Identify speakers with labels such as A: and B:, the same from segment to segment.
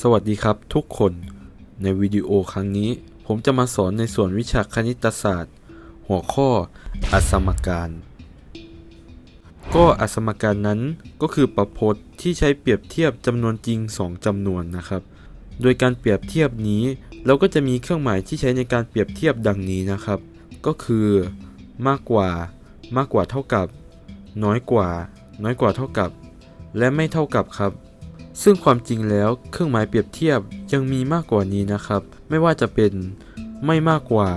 A: สวัสดีครับทุกคนในวิดีโอครั้งนี้ ผมจะมาสอนในส่วนวิชาคณิตศาสตร์ หัวข้ออสมการ ก็อสมการนั้นก็คือประพจน์ที่ใช้เปรียบเทียบจำนวนจริง 2จำนวนนะครับ โดยการเปรียบเทียบนี้ เราก็จะมีเครื่องหมายที่ใช้ในการเปรียบเทียบดังนี้นะครับ ก็คือ มากกว่า มากกว่าเท่ากับ น้อยกว่า น้อยกว่าเท่ากับ และไม่เท่ากับครับ ซึ่งความจริงแล้วเครื่องหมายเปรียบเทียบยังมีมากกว่านี้นะครับ ไม่ว่าจะเป็นไม่มากกว่า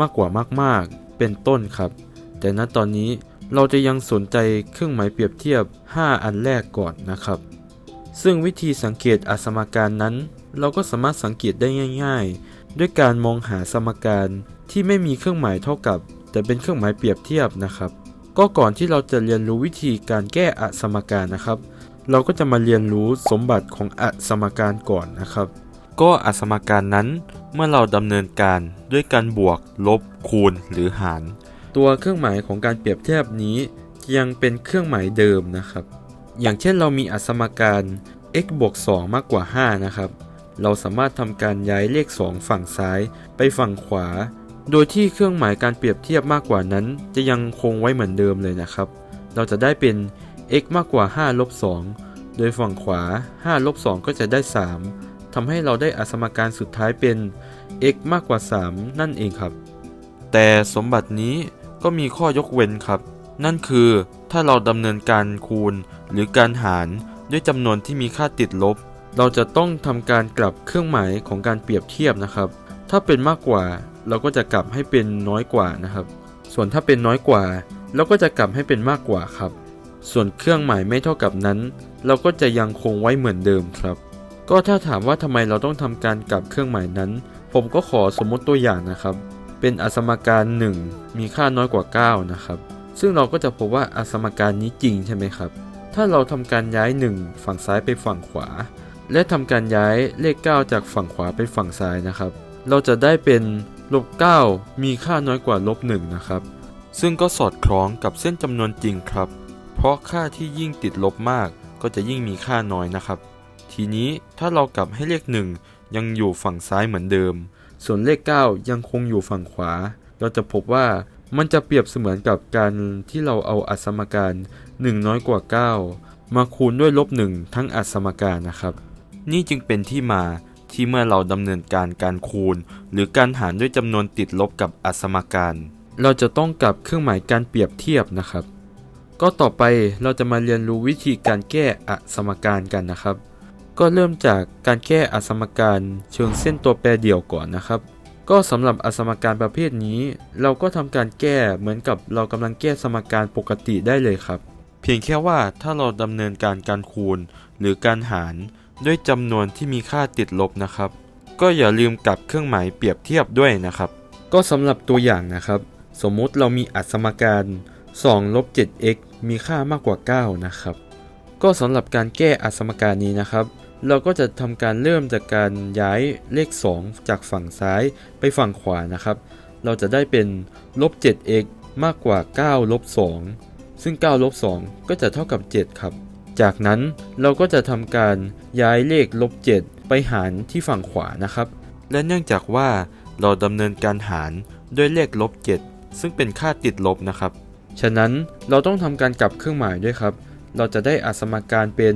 A: มากกว่ามากๆ เป็นต้นครับ แต่ณตอนนี้เราจะยังสนใจเครื่องหมายเปรียบเทียบ 5 อันแรกก่อนนะครับ ซึ่งวิธีสังเกตอสมการนั้น เราก็สามารถสังเกตได้ง่าย ๆ ด้วยการมองหาสมการที่ไม่มีเครื่องหมายเท่ากับ แต่เป็นเครื่องหมายเปรียบเทียบนะครับ ก็ก่อนที่เราจะเรียนรู้วิธีการแก้อสมการนะครับ เราก็จะมาเรียนรู้สมบัติของอสมการก่อนนะครับ ก็อสมการนั้นเมื่อเราดำเนินการด้วยการบวก ลบ คูณหรือหาร ตัวเครื่องหมายของการเปรียบเทียบนี้ยังเป็นเครื่องหมายเดิมนะครับ อย่างเช่นเรามีอสมการ x บวก 2 มากกว่า 5 นะครับ เราสามารถทำการย้ายเลข 2 ฝั่งซ้ายไปฝั่งขวา โดยที่เครื่องหมายการเปรียบเทียบมากกว่านั้น จะยังคงไว้เหมือนเดิมเลยนะครับ เราจะได้เป็น x มากกว่า5ลบ2โดยฝั่งขวา5ลบ2ก็จะได้ 3ทำให้เราได้อสมการสุดท้ายเป็น x มากกว่า 3 นั่นเองครับ แต่สมบัตินี้ก็มีข้อยกเว้นครับ นั่นคือถ้าเราดำเนินการคูณหรือการหารด้วยจำนวนที่มีค่าติดลบ เราจะต้องทำการกลับเครื่องหมายของการเปรียบเทียบนะครับ ถ้าเป็นมากกว่าเราก็จะกลับให้เป็นน้อยกว่านะครับ ส่วนถ้าเป็นน้อยกว่า เราก็จะกลับให้เป็นมากกว่าครับ ส่วนเครื่องหมายไม่เท่ากับนั้น เราก็จะยังคงไว้เหมือนเดิมครับ ก็ถ้าถามว่าทำไมเราต้องทำการกลับเครื่องหมายนั้น ผมก็ขอสมมติตัวอย่างนะครับ เป็นอสมการ 1 มีค่าน้อยกว่า 9 นะครับ ซึ่งเราก็จะพบว่าอสมการนี้จริงใช่ไหมครับ ถ้าเราทำการย้าย 1 ฝั่งซ้ายไปฝั่งขวา และทำการย้ายเลข 9 จากฝั่งขวาไปฝั่งซ้ายนะครับ เราจะได้เป็นลบ9มีค่าน้อยกว่าลบ1นะครับ ซึ่งก็สอดคล้องกับเส้นจำนวนจริงครับ เพราะค่าที่ยิ่งติดลบมากก็จะยิ่งมีค่าน้อยนะครับ ทีนี้ถ้าเรากลับให้เลข 1 ยังอยู่ฝั่งซ้ายเหมือนเดิม ส่วนเลข 9 ยังคงอยู่ฝั่งขวา เราจะพบว่ามันจะเปรียบเสมือนกับการที่เราเอาอสมการ 1 น้อยกว่า 9 มาคูณด้วยลบ 1 ทั้งอสมการนะครับ นี่จึงเป็นที่มาที่เมื่อเราดำเนินการการคูณ หรือการหารด้วยจำนวนติดลบกับอสมการ เราจะต้องกลับเครื่องหมายการเปรียบเทียบนะครับ ก็ต่อไปเราจะมาเรียนรู้วิธีการแก้อสมการกันนะครับ ก็เริ่มจากการแก้อสมการเชิงเส้นตัวแปรเดี่ยวก่อนนะครับ ก็สำหรับอสมการประเภทนี้ เราก็ทำการแก้เหมือนกับเรากำลังแก้สมการปกติได้เลยครับ เพียงแค่ว่าถ้าเราดำเนินการการคูณ หรือการหารด้วยจำนวนที่มีค่าติดลบนะครับ ก็อย่าลืมกลับเครื่องหมายเปรียบเทียบด้วยนะครับ ก็สำหรับตัวอย่างนะครับ สมมุติเรามีอสมการ 2ลบ 7x มีค่ามากกว่า 9 นะครับ ก็สำหรับการแก้อสมการนี้นะครับ เราก็จะทำการเริ่มจากการย้ายเลข 2 จากฝั่งซ้ายไปฝั่งขวานะครับ เราจะได้เป็นลบ 7x มากกว่า 9 ลบ 2 ซึ่ง 9 ลบ 2 ก็จะเท่ากับ 7 ครับ จากนั้นเราก็จะทำการย้ายเลขลบ 7 ไปหารที่ฝั่งขวานะครับ และเนื่องจากว่าเราดำเนินการหารด้วยเลขลบ 7 ซึ่งเป็นค่าติดลบนะครับ ฉะนั้นเราต้องทำการกลับเครื่องหมายด้วยครับ เราจะได้อสมการเป็น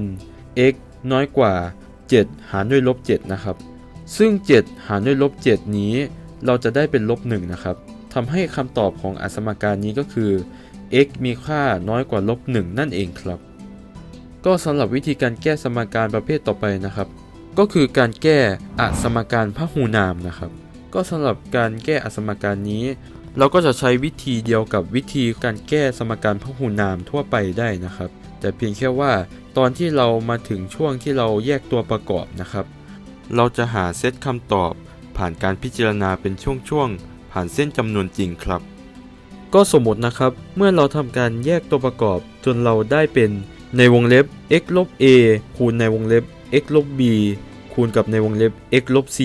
A: x น้อยกว่า 7 หารด้วยลบ7นะครับ ซึ่ง 7 หารด้วยลบ7นี้ เราจะได้เป็นลบ1นะครับทำให้คำตอบของอสมการนี้ก็คือ x มีค่าน้อยกว่าลบ1นั่นเองครับ ก็สำหรับวิธีการแก้สมการประเภทต่อไปนะครับ ก็คือการแก้อสมการพหูนามนะครับ ก็สำหรับการแก้อสมการนี้ เราก็จะใช้วิธีเดียวกับวิธีการแก้สมการพหูนามทั่วไปได้นะครับ แต่เพียงแค่ว่า ตอนที่เรามาถึงช่วงที่เราแยกตัวประกอบนะครับ เราจะหาเซตคำตอบ ผ่านการพิจารณาเป็นช่วงๆผ่านเส้นจำนวนจริงครับ ก็สมมตินะครับ เมื่อเราทำการแยกตัวประกอบจนเราได้เป็นในวงเล็บ x ลบ a คูณในวงเล็บ x ลบ b คูณกับในวงเล็บ x ลบ c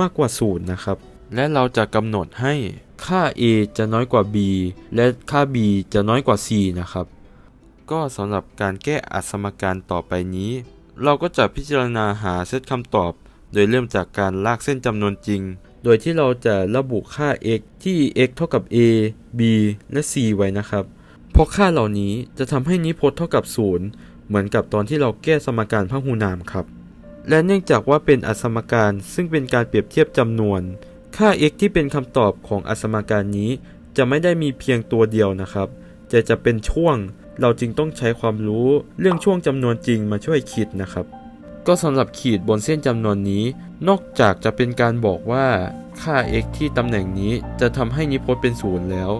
A: มากกว่า 0 นะครับ และเราจะกำหนดให้ ค่า a จะน้อยกว่า b และค่า b จะน้อยกว่า c นะครับ ก็สำหรับการแก้อสมการต่อไปนี้ เราก็จะพิจารณาหาเซตคำตอบ โดยเริ่มจากการลากเส้นจำนวนจริง โดยที่เราจะระบุค่า x ที่ x เท่ากับ a b และ c ไว้นะครับเพราะค่าเหล่านี้จะทำให้นิพจน์เท่ากับ 0 เหมือนกับตอนที่เราแก้สมการพหุนามครับ และเนื่องจากว่าเป็นอสมการซึ่งเป็นการเปรียบเทียบจำนวน ค่า x ที่เป็นคำตอบของอสมการนี้ จะไม่ได้มีเพียงตัวเดียวนะครับ แต่จะเป็นช่วง เราจึงต้องใช้ความรู้เรื่องช่วงจำนวนจริงมาช่วยคิดนะครับ ก็สำหรับขีดบนเส้นจำนวนนี้ นอกจากจะเป็นการบอกว่าค่า x ที่ตำแหน่งนี้จะทำให้นิพจน์เป็นศูนย์แล้ว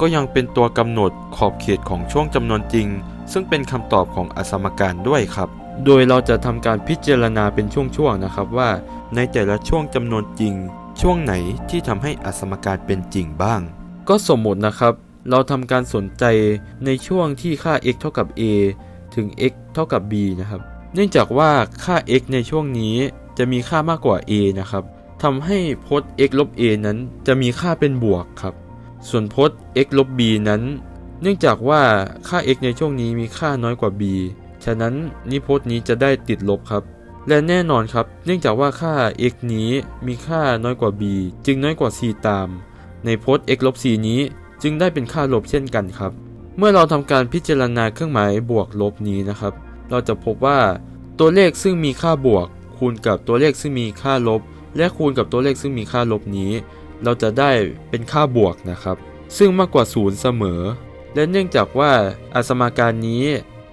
A: ก็ยังเป็นตัวกำหนดขอบเขตของช่วงจำนวนจริง ซึ่งเป็นคำตอบของอสมการด้วยครับโดยเราจะทำการพิจารณาเป็นช่วงๆนะครับว่า ในแต่ละช่วงจำนวนจริง ช่วงไหนที่ทำให้อสมการเป็นจริงบ้าง ก็สมมตินะครับ เราทำการสนใจในช่วงที่ค่า x เท่ากับ a ถึง x เท่ากับ b นะครับ เนื่องจากว่าค่า x ในช่วงนี้จะมีค่ามากกว่า a นะครับทำให้พจน์ x ลบ a นั้นจะมีค่าเป็นบวกครับ ส่วนพจน์ x ลบ b นั้น เนื่องจากว่าค่า x ในช่วงนี้มีค่าน้อยกว่า b ฉะนั้นนิพจน์นี้จะได้ติดลบครับ และแน่นอนครับ เนื่องจากว่าค่า x นี้มีค่าน้อยกว่า b จึงน้อยกว่า c ตาม ในพจน์ x ลบ c นี้จึงได้เป็นค่าลบเช่นกันครับ เมื่อเราทำการพิจารณาเครื่องหมายบวกลบนี้นะครับ เราจะพบว่าตัวเลขซึ่งมีค่าบวก คูณกับตัวเลขซึ่งมีค่าลบ และคูณกับตัวเลขซึ่งมีค่าลบนี้ เราจะได้เป็นค่าบวกนะครับ ซึ่งมากกว่าศูนย์เสมอ และเนื่องจากว่าอาสมการนี้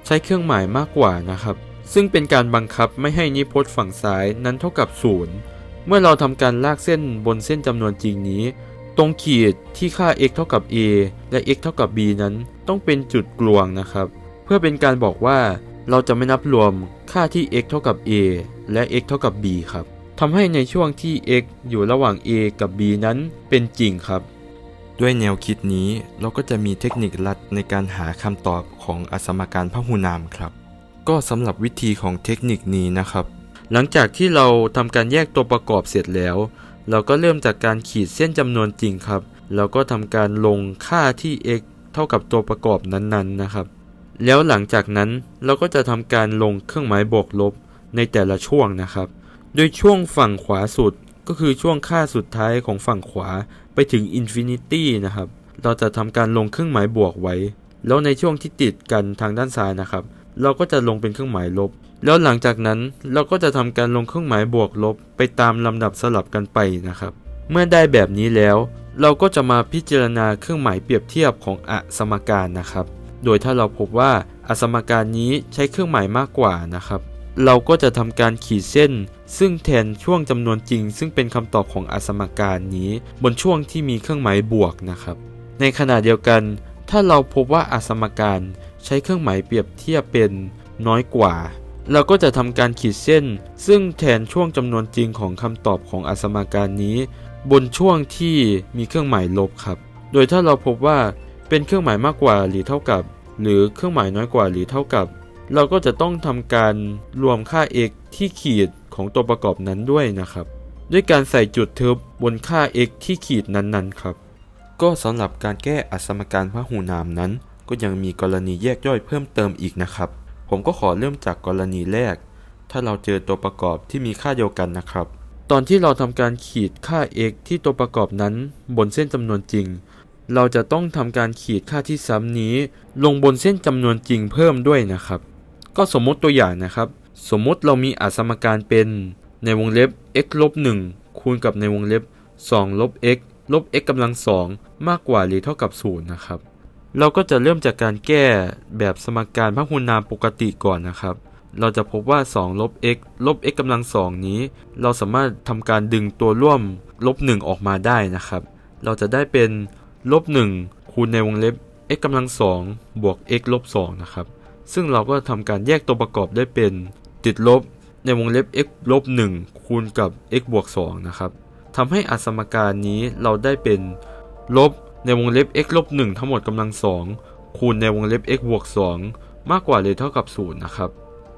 A: ใช้เครื่องหมายมากกว่านะครับ ซึ่งเป็นการบังคับไม่ให้นิพจน์ฝั่งซ้ายนั้นเท่ากับศูนย์เมื่อเราทำการลากเส้นบนเส้นจำนวนจริงนี้ ตรงขีดที่ค่า x เท่ากับ a และ x เท่ากับ b นั้นต้องเป็นจุดกลวงนะครับ เพื่อเป็นการบอกว่าเราจะไม่นับรวมค่าที่ x เท่ากับ a และ x เท่ากับ b ครับทำให้ในช่วงที่ x อยู่ระหว่าง a กับ b นั้นเป็นจริงครับ ด้วยแนวคิดนี้เราก็จะมีเทคนิคลัดในการหาคำตอบของอสมการพหุนามครับ ก็สำหรับวิธีของเทคนิคนี้นะครับ หลังจากที่เราทำการแยกตัวประกอบเสร็จแล้ว เราก็เริ่มจากการขีดเส้นจำนวนจริงครับ แล้วก็ทำการลงค่าที่ x เท่ากับตัวประกอบนั้นๆนะครับ แล้วหลังจากนั้นเราก็จะทำการลงเครื่องหมายบวกลบในแต่ละช่วงนะครับ โดยช่วงฝั่งขวาสุดก็คือช่วงค่าสุดท้ายของฝั่งขวาไปถึงอินฟินิตี้นะครับ เราจะทำการลงเครื่องหมายบวกไว้ แล้วในช่วงที่ติดกันทางด้านซ้ายนะครับ เราก็จะลงเป็นเครื่องหมายลบ แล้วหลังจากนั้นเราก็จะทำการลงเครื่องหมายบวกลบ ไปตามลำดับสลับกันไปนะครับ เมื่อได้แบบนี้แล้ว เราก็จะมาพิจารณาเครื่องหมายเปรียบเทียบของอสมการนะครับ โดยถ้าเราพบว่าอสมการนี้ใช้เครื่องหมายมากกว่านะครับ เราก็จะทำการขีดเส้น ซึ่งแทนช่วงจำนวนจริง ซึ่งเป็นคำตอบของอสมการนี้ บนช่วงที่มีเครื่องหมายบวกนะครับ ในขณะเดียวกัน ถ้าเราพบว่าอสมการ ใช้เครื่องหมายเปรียบเทียบเป็นน้อยกว่า เราก็จะทำการขีดเส้น ซึ่งแทนช่วงจำนวนจริงของคำตอบของอสมการนี้ บนช่วงที่มีเครื่องหมายลบครับ โดยถ้าเราพบว่าเป็นเครื่องหมายมากกว่าหรือเท่ากับ หรือเครื่องหมายน้อยกว่าหรือเท่ากับ เราก็จะต้องทำการรวมค่า x ที่ขีดของตัวประกอบนั้นด้วยนะครับ ด้วยการใส่จุดทึบบนค่า x ที่ขีดนั้นๆครับ ก็สำหรับการแก้อสมการพหูนามนั้น ก็ยังมีกรณีแยกย่อยเพิ่มเติมอีกนะครับ ผมก็ขอเริ่มจากกรณีแรก ถ้าเราเจอตัวประกอบที่มีค่าเดียวกันนะครับ ตอนที่เราทำการขีดค่า x ที่ตัวประกอบนั้น บนเส้นจำนวนจริง เราจะต้องทำการขีดค่าที่ซ้ำนี้ ลงบนเส้นจำนวนจริงเพิ่มด้วยนะครับ ก็สมมติตัวอย่างนะครับ สมมติเรามีอสมการเป็นในวงเล็บ x ลบ1คูณกับในวงเล็บ2ลบ x ลบ x กำลัง2มากกว่าหรือเท่ากับ 0 นะครับ เราก็จะเริ่มจากการแก้แบบสมการพหุนามปกติก่อนนะครับ เราจะพบว่า2ลบ x ลบ x กำลัง2นี้ เราสามารถทำการดึงตัวร่วมลบ 1 ออกมาได้นะครับ เราจะได้เป็นลบ 1 คูณในวงเล็บ x กำลัง2บวก x ลบ2นะครับ ซึ่งเราก็ทำการแยกตัวประกอบได้เป็นติดลบในวงเล็บ x ลบ 1 คูณกับ x บวก2นะครับทำให้อสมการนี้เราได้เป็นลบ ในวงเล็บ x ลบ1ทั้งหมดกำลัง2คูณในวงเล็บ x บวก2มากกว่าหรือเท่ากับ0นะครับ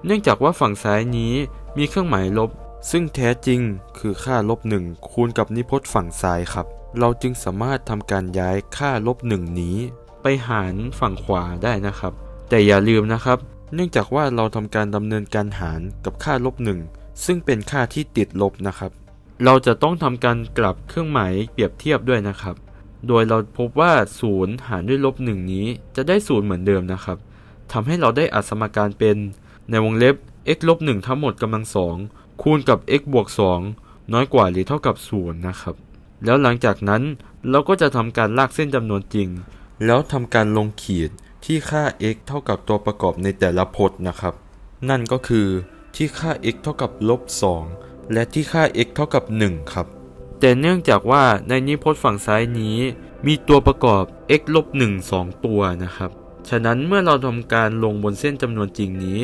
A: เนื่องจากว่าฝั่งซ้ายนี้มีเครื่องหมายลบ ซึ่งแท้จริงคือค่าลบ1คูณกับนิพจน์ฝั่งซ้ายครับ เราจึงสามารถทำการย้ายค่าลบ1นี้ ไปหารฝั่งขวาได้นะครับ แต่อย่าลืมนะครับ เนื่องจากว่าเราทำการดำเนินการหารกับค่าลบหนึ่งซึ่งเป็นค่าที่ติดลบนะครับ เราจะต้องทำการกลับเครื่องหมายเปรียบเทียบด้วยนะครับ โดยเราพบว่า 0 หารด้วยลบ1นี้จะได้ 0 เหมือนเดิมนะครับทำให้เราได้อัดสมการเป็นในวงเล็บ x ลบ1ทั้งหมดกำลังสองคูณกับ x บวก2น้อยกว่าหรือเท่ากับ 0 นะครับ แล้วหลังจากนั้นเราก็จะทำการลากเส้นจำนวนจริง แล้วทำการลงขีดที่ค่า x เท่ากับตัวประกอบในแต่ละพจน์นะครับ นั่นก็คือที่ค่า x เท่ากับลบ2และที่ค่า x เท่ากับ 1 ครับ แต่เนื่องจากว่าในนิพจน์ฝั่งซ้ายนี้มีตัวประกอบ x ลบ1 2 ตัวนะครับ ฉะนั้นเมื่อเราทำการลงบนเส้นจำนวนจริงนี้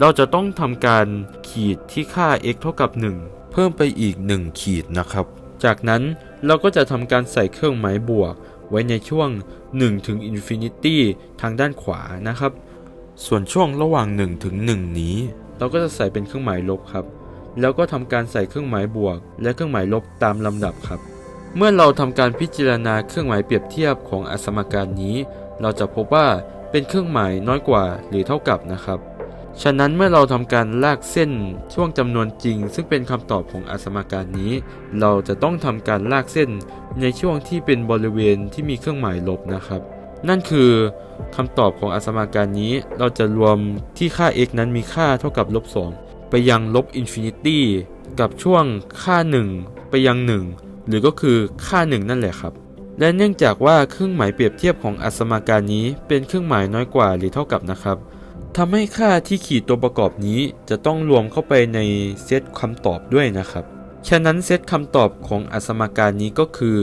A: เราจะต้องทำการขีดที่ค่า x เท่ากับ 1 เพิ่มไปอีก 1 ขีดนะครับ จากนั้นเราก็จะทำการใส่เครื่องหมายบวก ไว้ในช่วง 1 ถึง Infinity ทางด้านขวานะครับ ส่วนช่วงระหว่าง 1 ถึง 1 นี้ เราก็จะใส่เป็นเครื่องหมายลบครับ แล้วก็ทำการใส่เครื่องหมายบวก และเครื่องหมายลบตามลำดับครับ เมื่อเราทำการพิจารณาเครื่องหมายเปรียบเทียบของอสมการนี้ เราจะพบว่าเป็นเครื่องหมายน้อยกว่าหรือเท่ากับนะครับ ฉะนั้นเมื่อเราทำการลากเส้นช่วงจำนวนจริง ซึ่งเป็นคำตอบของอสมการนี้ เราจะต้องทำการลากเส้นในช่วงที่เป็นบริเวณที่มีเครื่องหมายลบนะครับนั่นคือคำตอบของอสมการนี้เราจะรวมที่ค่า x นั้นมีค่าเท่ากับลบ 2 ไปยังลบอินฟินิตี้กับช่วงค่า 1 ไปยัง 1 หรือก็คือค่า 1 นั่นแหละครับ และเนื่องจากว่าเครื่องหมายเปรียบเทียบของอสมการนี้เป็นเครื่องหมายน้อยกว่าหรือเท่ากับนะครับทำให้ค่าที่ขีดตัวประกอบนี้จะต้องรวมเข้าไปในเซตคำตอบด้วยนะครับ ฉะนั้นเซตคำตอบของอสมการนี้ก็คือ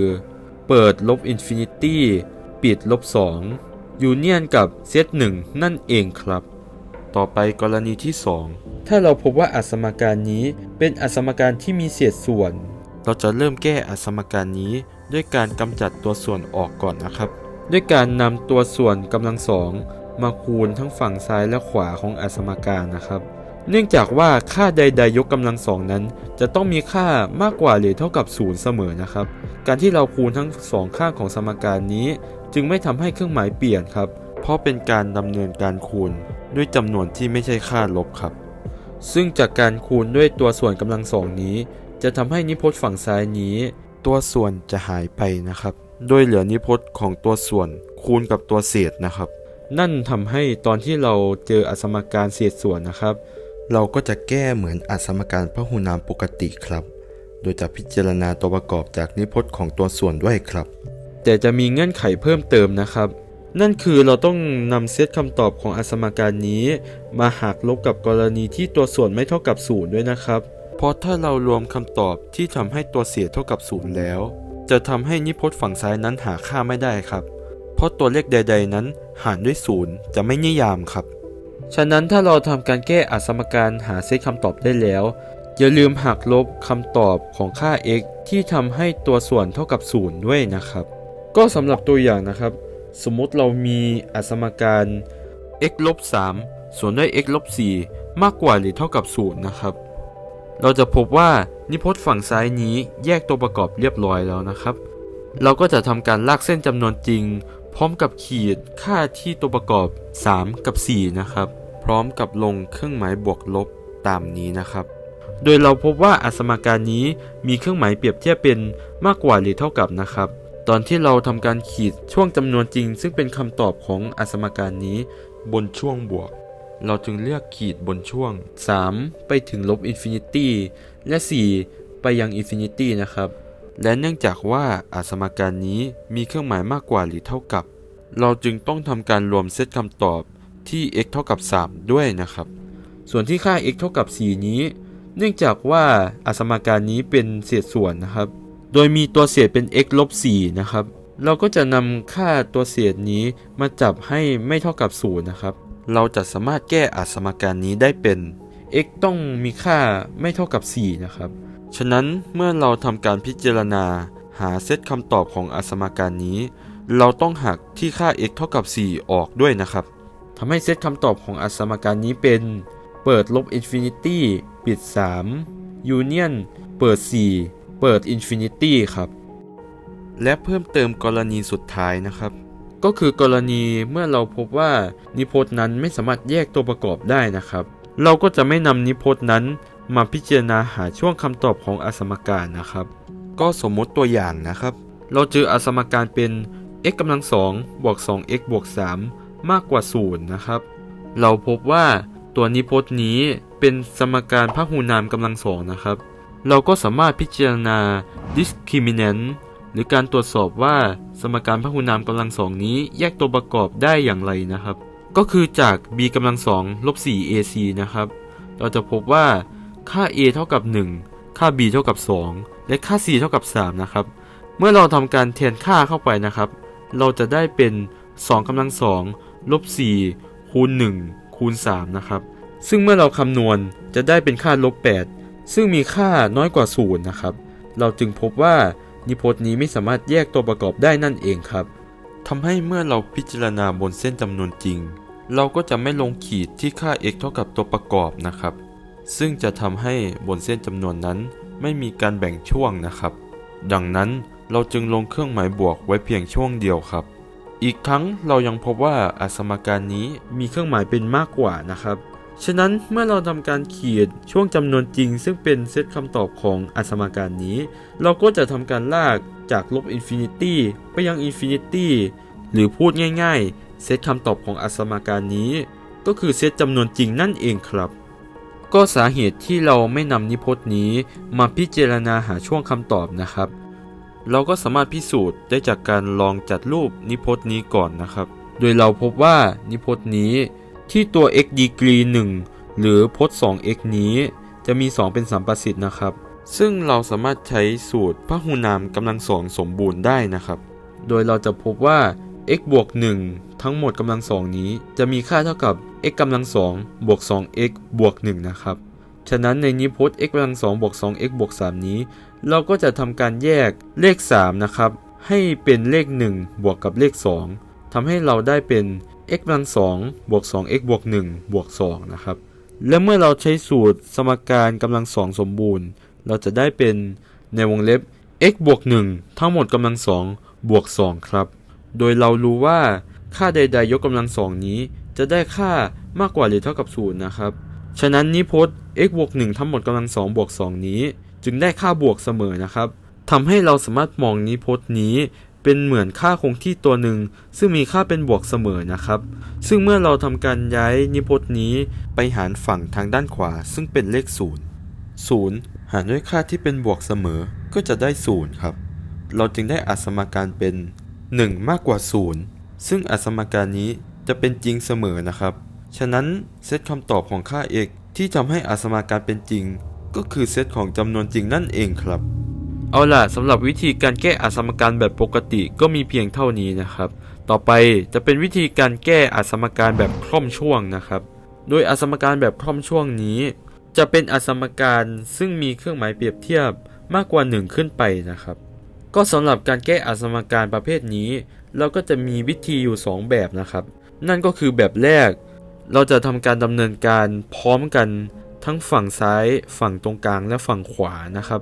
A: เปิดลบอินฟินิตี้ปิดลบ2ยูเนียนกับเซต1นั่นเองครับ ต่อไปกรณีที่ 2 ถ้าเราพบว่าอสมการนี้เป็นอสมการที่มีเศษส่วน เราจะเริ่มแก้อสมการนี้ด้วยการกำจัดตัวส่วนออกก่อนนะครับ ด้วยการนำตัวส่วนกำลังสองมาคูณทั้งฝั่งซ้ายและขวาของอสมการนะครับ เนื่องจากว่าค่าใดๆยกกำลังสองนั้น จะต้องมีค่ามากกว่าหรือเท่ากับศูนย์เสมอนะครับ การที่เราคูณทั้งสองข้างของสมการนี้ จึงไม่ทำให้เครื่องหมายเปลี่ยนครับ เพราะเป็นการดำเนินการคูณ ด้วยจำนวนที่ไม่ใช่ค่าลบครับ ซึ่งจากการคูณด้วยตัวส่วนกำลังสองนี้ จะทำให้นิพจน์ฝั่งซ้ายนี้ ตัวส่วนจะหายไปนะครับ โดยเหลือนิพจน์ของตัวส่วนคูณกับตัวเศษนะครับ นั่นทำให้ตอนที่เราเจออสมการเศษส่วนนะครับ เราก็จะแก้เหมือนอสมการพหุนามปกติครับ โดยจะพิจารณาตัวประกอบจากนิพจน์ของตัวส่วนด้วยครับ แต่จะมีเงื่อนไขเพิ่มเติมนะครับ นั่นคือเราต้องนำเซตคำตอบของอสมการนี้ มาหักลบกับกรณีที่ตัวส่วนไม่เท่ากับศูนย์ด้วยนะครับ เพราะถ้าเรารวมคำตอบที่ทำให้ตัวเศษเท่ากับศูนย์แล้ว จะทำให้นิพจน์ฝั่งซ้ายนั้นหาค่าไม่ได้ครับ เพราะตัวเลขใด ๆ นั้นหารด้วยศูนย์จะไม่นิยามครับ ฉะนั้นถ้าเราทำการแก้อสมการหาเซตคำตอบได้แล้ว อย่าลืมหักลบคำตอบของค่า x ที่ทำให้ตัวส่วนเท่ากับศูนย์ด้วยนะครับ ก็สำหรับตัวอย่างนะครับ สมมติเรามีอสมการ x ลบ3ส่วนด้วย x ลบ4มากกว่าหรือเท่ากับ 0 นะครับ เราจะพบว่านิพจน์ฝั่งซ้ายนี้แยกตัวประกอบเรียบร้อยแล้วนะครับ เราก็จะทำการลากเส้นจำนวนจริง พร้อมกับขีดค่าที่ตัวประกอบ 3 กับ 4 นะครับ พร้อมกับลงเครื่องหมายบวกลบตามนี้นะครับ โดยเราพบว่าอสมการนี้มีเครื่องหมายเปรียบเทียบเป็นมากกว่าหรือเท่ากับนะครับ ตอนที่เราทำการขีดช่วงจำนวนจริง ซึ่งเป็นคำตอบของอสมการนี้ บนช่วงบวก เราจึงเลือกขีดบนช่วง 3 ไปถึงลบอินฟินิตี้และ 4 ไปยังอินฟินิตี้นะครับ และเนื่องจากว่าอาสมการนี้มีเครื่องหมายมากกว่าหรือเท่ากับ เราจึงต้องทำการรวมเซตคำตอบที่ x เท่ากับ 3 ด้วยนะครับ ส่วนที่ค่า x เท่ากับ 4 นี้ เนื่องจากว่าอาสมการนี้เป็นเศษส่วนนะครับ โดยมีตัวเศษเป็น x ลบ4นะครับ เราก็จะนำค่าตัวเศษนี้มาจับให้ไม่เท่ากับ0นะครับ เราจะสามารถแก้อาสมการนี้ได้เป็น x ต้องมีค่าไม่เท่ากับ 4 นะครับ ฉะนั้นเมื่อเราทำการพิจารณา หาเซตคำตอบของอสมการนี้ เราต้องหักที่ค่า x เท่ากับ 4 ออกด้วยนะครับทำให้เซตคำตอบของอสมการนี้เป็นเปิดลบอินฟินิตี้ปิด3ยูเนียนเปิด 4 เปิดอินฟินิตี้ครับ และเพิ่มเติมกรณีสุดท้ายนะครับ ก็คือกรณีเมื่อเราพบว่านิพจน์นั้นไม่สามารถแยกตัวประกอบได้นะครับ เราก็จะไม่นำนิพจน์นั้นมาพิจารณาหาช่วงคำตอบของอสมการนะครับ ก็สมมติตัวอย่างนะครับ เราเจออสมการเป็น x กำลัง2บวก 2x บวก 3 มากกว่า 0 นะครับ เราพบว่าตัวนิพจน์นี้เป็นสมการพหุนามกำลังสองนะครับ เราก็สามารถพิจารณา discriminant หรือการตรวจสอบว่าสมการพหุนามกำลังสองนี้แยกตัวประกอบได้อย่างไรนะครับ ก็คือจาก b กำลังสองลบ 4ac นะครับ เราจะพบว่าค่า a เท่ากับ 1 ค่า b เท่ากับ 2 และค่า c เท่ากับ 3 นะครับ เมื่อเราทำการแทนค่าเข้าไปนะครับ เราจะได้เป็น2กำลัง2ลบ 4 คูณ 1 คูณ 3 นะครับ ซึ่งเมื่อเราคำนวณจะได้เป็นค่าลบ 8 ซึ่งมีค่าน้อยกว่า0นะครับ เราจึงพบว่านิพจน์นี้ไม่สามารถแยกตัวประกอบได้นั่นเองครับทำให้เมื่อเราพิจารณาบนเส้นจำนวนจริง เราก็จะไม่ลงขีดที่ค่า x เท่ากับตัวประกอบนะครับ ซึ่งจะทำให้บนเส้นจำนวนนั้น ไม่มีการแบ่งช่วงนะครับ ดังนั้นเราจึงลงเครื่องหมายบวกไว้เพียงช่วงเดียวครับ อีกทั้งเรายังพบว่าอสมการนี้มีเครื่องหมายเป็นมากกว่านะครับ ฉะนั้นเมื่อเราทำการขีดช่วงจำนวนจริง ซึ่งเป็นเซตคำตอบของอสมการนี้ เราก็จะทำการลากจากลบอินฟินิตี้ไปยังอินฟินิตี้หรือพูดง่ายๆ เซตคำตอบของอสมการนี้ ก็คือเซตจำนวนจริงนั่นเองครับ ก็สาเหตุที่เราไม่นำนิพจน์นี้มาพิจารณาหาช่วงคำตอบนะครับ เราก็สามารถพิสูจน์ได้จากการลองจัดรูปนิพจน์นี้ก่อนนะครับ โดยเราพบว่านิพจน์นี้ ที่ตัว x ดีกรี1หรือพจน์ 2x นี้จะมี 2 เป็นสัมประสิทธิ์นะครับ ซึ่งเราสามารถใช้สูตรพหุนามกำลังสองสมบูรณ์ได้นะครับ โดยเราจะพบว่า x บวก 1 ทั้งหมดกำลังสองนี้ จะมีค่าเท่ากับ x กำลังสองบวก 2x บวก 1 นะครับ ฉะนั้นในนิพจน์ x กำลังสองบวก 2x บวก 3 นี้ เราก็จะทำการแยกเลข 3 นะครับ ให้เป็นเลข 1 บวกกับเลข 2ทำให้เราได้เป็น x กำลัง2บวก 2x บวก1บวก2นะครับ และเมื่อเราใช้สูตรสมการกำลังสองสมบูรณ์ เราจะได้เป็นในวงเล็บ x บวก1ทั้งหมดกำลังสองบวก2ครับ โดยเรารู้ว่าค่าใด ๆ ยกกำลังสองนี้ จะได้ค่ามากกว่าหรือเท่ากับ0นะครับ ฉะนั้นนิพจน์ x บวก1ทั้งหมดกำลังสองบวก2นี้ จึงได้ค่าบวกเสมอนะครับทำให้เราสามารถมองนิพจน์นี้ เป็นเหมือนค่าคงที่ตัวหนึ่ง ซึ่งมีค่าเป็นบวกเสมอนะครับ ซึ่งเมื่อเราทำการย้ายนิพจน์นี้ไปหารฝั่งทางด้านขวา ซึ่งเป็นเลข 0 0 หารด้วยค่าที่เป็นบวกเสมอก็จะได้ 0 ครับ เราจึงได้อสมการเป็น 1 มากกว่า 0 ซึ่งอสมการนี้จะเป็นจริงเสมอนะครับ ฉะนั้นเซตคำตอบของค่า x ที่ทำให้อสมการเป็นจริง ก็คือเซตของจำนวนจริงนั่นเองครับ เอาล่ะสำหรับวิธีการแก้อสมการแบบปกติก็มีเพียงเท่านี้นะครับ ต่อไปจะเป็นวิธีการแก้อสมการแบบคล่อมช่วงนะครับ โดยอสมการแบบคล่อมช่วงนี้ จะเป็นอสมการซึ่งมีเครื่องหมายเปรียบเทียบมากกว่า 1 ขึ้นไปนะครับ ก็สำหรับการแก้อสมการประเภทนี้ เราก็จะมีวิธีอยู่ 2 แบบนะครับ นั่นก็คือแบบแรก เราจะทำการดำเนินการพร้อมกันทั้งฝั่งซ้าย ฝั่งตรงกลางและฝั่งขวานะครับ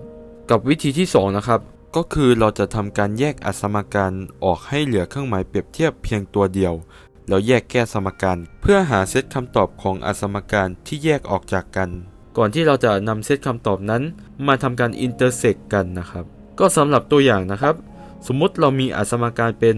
A: กับวิธีที่ 2 นะครับ ก็คือเราจะทำการแยกอสมการออกให้เหลือเครื่องหมายเปรียบเทียบเพียงตัวเดียว แล้วแยกแก้สมการ เพื่อหาเซตคำตอบของอสมการที่แยกออกจากกัน ก่อนที่เราจะนำเซตคำตอบนั้น มาทำการอินเตอร์เซกกันนะครับ ก็สำหรับตัวอย่างนะครับ สมมุติเรามีอสมการเป็น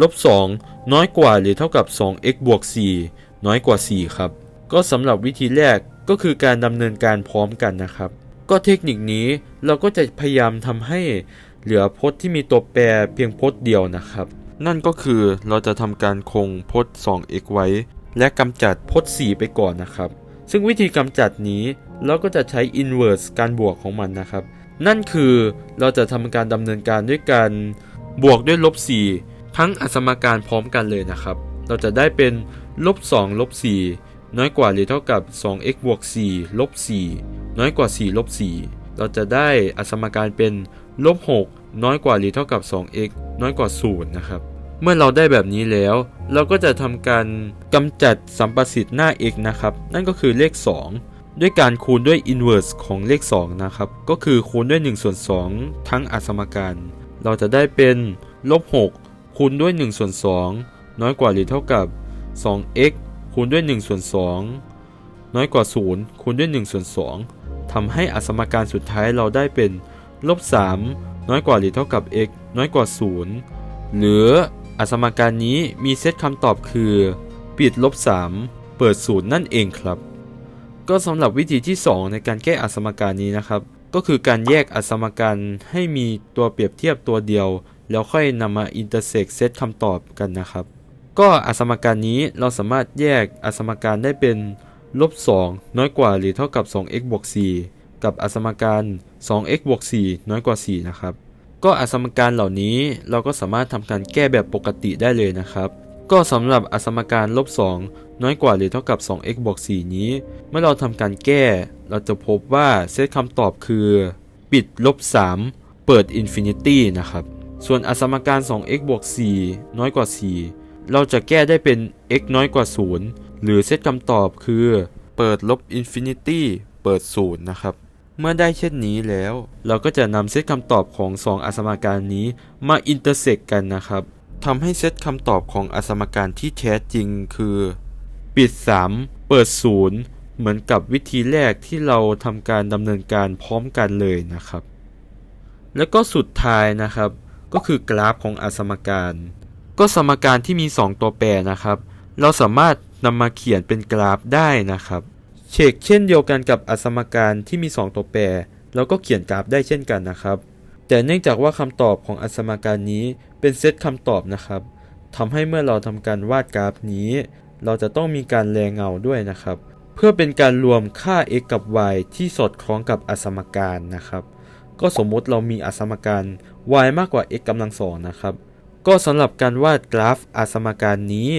A: ลบ2น้อยกว่าหรือเท่ากับ 2x บวก 4 น้อยกว่า 4 ครับ ก็สำหรับวิธีแรกก็คือการดำเนินการพร้อมกันนะครับ ก็เทคนิคนี้เราก็จะพยายามทำให้เหลือพจน์ที่มีตัวแปรเพียงพจน์เดียวนะครับ นั่นก็คือเราจะทำการคงพจน์ 2x ไว้ และกำจัดพจน์ 4 ไปก่อนนะครับ ซึ่งวิธีกำจัดนี้เราก็จะใช้ inverse การบวกของมันนะครับ นั่นคือเราจะทำการดำเนินการด้วยการบวกด้วยลบ 4 ทั้งอสมการพร้อมกันเลยนะครับ เราจะได้เป็นลบ2ลบ4 น้อยกว่าหรือเท่ากับ 2x บวก4ลบ4น้อยกว่า4ลบ4เราจะได้อสมการเป็นลบ6น้อยกว่าหรือเท่ากับ 2x น้อยกว่า0นะครับ เมื่อเราได้แบบนี้แล้ว เราก็จะทำการกำจัดสัมประสิทธิ์หน้า x นะครับ นั่นก็คือเลข 2 ด้วยการคูณด้วย inverse ของเลข 2 นะครับ ก็คือคูณด้วย1ส่วน2ทั้งอสมการ เราจะได้เป็นลบ6คูณด้วย1ส่วน2น้อยกว่าหรือเท่ากับ 2x คูณด้วย1ส่วน2น้อยกว่า 0 คูณด้วย1ส่วน2ทำให้อสมการสุดท้ายเราได้เป็นลบ3น้อยกว่าหรือเท่ากับ x น้อยกว่า 0 หรืออสมการนี้มีเซตคำตอบคือปิดลบ3เปิด 0 นั่นเองครับ ก็สำหรับวิธีที่ 2 ในการแก้อสมการนี้นะครับ ก็คือการแยกอสมการให้มีตัวเปรียบเทียบตัวเดียว แล้วค่อยนำมาอินเตอร์เซกเซตคำตอบกันนะครับ ก็อสมการนี้เราสามารถแยกอสมการได้เป็นลบ 2 น้อยกว่าหรือเท่ากับ 2x บวก 4 กับอสมการ 2x บวก 4 น้อยกว่า 4 นะครับ ก็อสมการเหล่านี้เราก็สามารถทำการแก้แบบปกติได้เลยนะครับ ก็สำหรับอสมการลบ 2 น้อยกว่าหรือเท่ากับ 2x บวก 4 นี้ เมื่อเราทำการแก้ เราจะพบว่าเซตคำตอบคือ ปิดลบ 3 เปิดอินฟินิตี้นะครับ ส่วนอสมการ 2x บวก 4 น้อยกว่า 4 เราจะแก้ได้เป็น x น้อยกว่า 0 หรือเซตคำตอบคือ เปิดลบอินฟินิตี้เปิด 0 นะครับ เมื่อได้เช่นนี้แล้ว เราก็จะนำเซตคำตอบของ 2 อสมการนี้มาอินเตอร์เซกกันนะครับทำให้เซตคำตอบของอสมการที่แท้จริงคือ ปิด 3 เปิด 0 เหมือนกับวิธีแรกที่เราทำการดำเนินการพร้อมกันเลยนะครับ แล้วก็สุดท้ายนะครับ ก็คือกราฟของอสมการ ก็สมการที่มี 2 ตัวแปรนะครับ เราสามารถนำมาเขียนเป็นกราฟได้นะครับเชกเช่นเดียวกันกับอสมการที่มี 2 ตัวแปรเราก็เขียนกราฟได้เช่นกันนะครับ แต่เนื่องจากว่าคำตอบของอสมการนี้เป็นเซตคำตอบนะครับทำให้เมื่อเราทำการวาดกราฟนี้ เราจะต้องมีการแลเงาด้วยนะครับ เพื่อเป็นการรวมค่า x กับ y ที่สอดคล้องกับอสมการนะครับ ก็สมมติเรามีอสมการ y มากกว่า x กำลังสองนะครับ ก็สำหรับการวาดกราฟอสมการนี้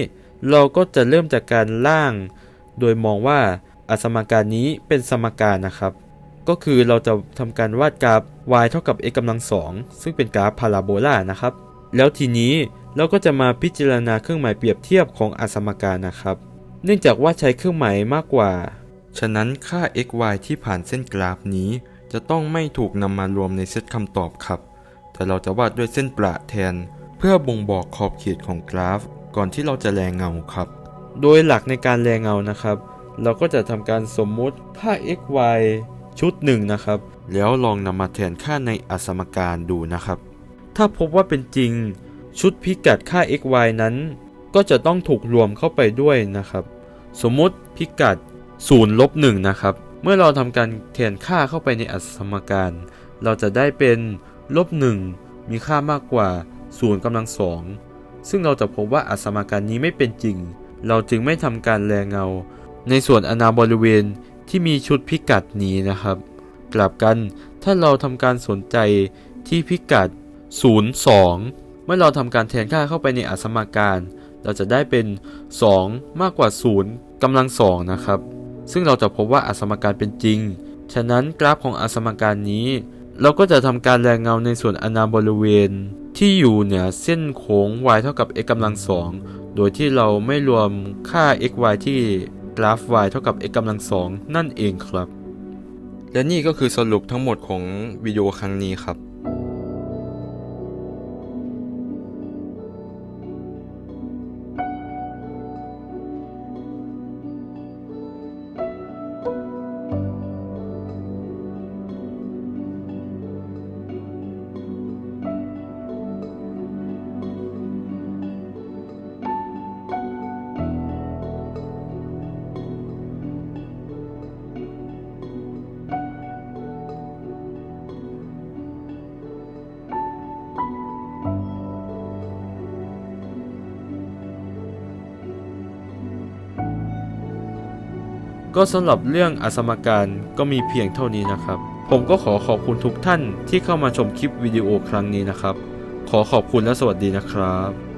A: เราก็จะเริ่มจากการล่าง โดยมองว่าอสมการนี้เป็นสมการนะครับ ก็คือเราจะทำการวาดกราฟ y เท่ากับ x กำลังสองซึ่งเป็นกราฟพาราโบลานะครับ แล้วทีนี้เราก็จะมาพิจารณาเครื่องหมายเปรียบเทียบของอสมการนะครับ เนื่องจากว่าใช้เครื่องหมายมากกว่า ฉะนั้นค่า x y ที่ผ่านเส้นกราฟนี้ จะต้องไม่ถูกนำมารวมในเซตคำตอบครับ แต่เราจะวาดด้วยเส้นประแทน เพื่อบ่งบอกขอบเขตของกราฟ ก่อนที่เราจะแรงเงาครับ โดยหลักในการแรงเงานะครับ เราก็จะทำการสมมุติค่า x y ชุดหนึ่งนะครับ แล้วลองนำมาแทนค่าในอสมการดูนะครับ ถ้าพบว่าเป็นจริง ชุดพิกัดค่า x y นั้น ก็จะต้องถูกรวมเข้าไปด้วยนะครับ สมมติพิกัด0ลบ1นะครับ เมื่อเราทำการแทนค่าเข้าไปในอสมการ เราจะได้เป็นลบ1มีค่ามากกว่า 0กำลังสองซึ่งเราจะพบว่าอสมการนี้ไม่เป็นจริง เราจึงไม่ทำการแลเงา ในส่วนอนาบริเวณที่มีชุดพิกัดนี้นะครับ กลับกันถ้าเราทำการสนใจที่พิกัด 02 เมื่อเราทำการแทนค่าเข้าไปในอสมการ เราจะได้เป็น 2 มากกว่า 0กำลังสองนะครับ ซึ่งเราจะพบว่าอสมการเป็นจริง ฉะนั้นกราฟของอสมการนี้ เราก็จะทำการแรงเงาในส่วนอนาบริเวณ ที่อยู่เหนือเส้นโค้ง y เท่ากับ x กำลังสองโดยที่เราไม่รวมค่า x y ที่กราฟ y เท่ากับ x กำลังสองนั่นเองครับ และนี่ก็คือสรุปทั้งหมดของวิดีโอครั้งนี้ครับ ก็สำหรับเรื่องอสมการก็มีเพียงเท่านี้นะครับ ผมก็ขอขอบคุณทุกท่านที่เข้ามาชมคลิปวิดีโอครั้งนี้นะครับ ขอขอบคุณและสวัสดีนะครับ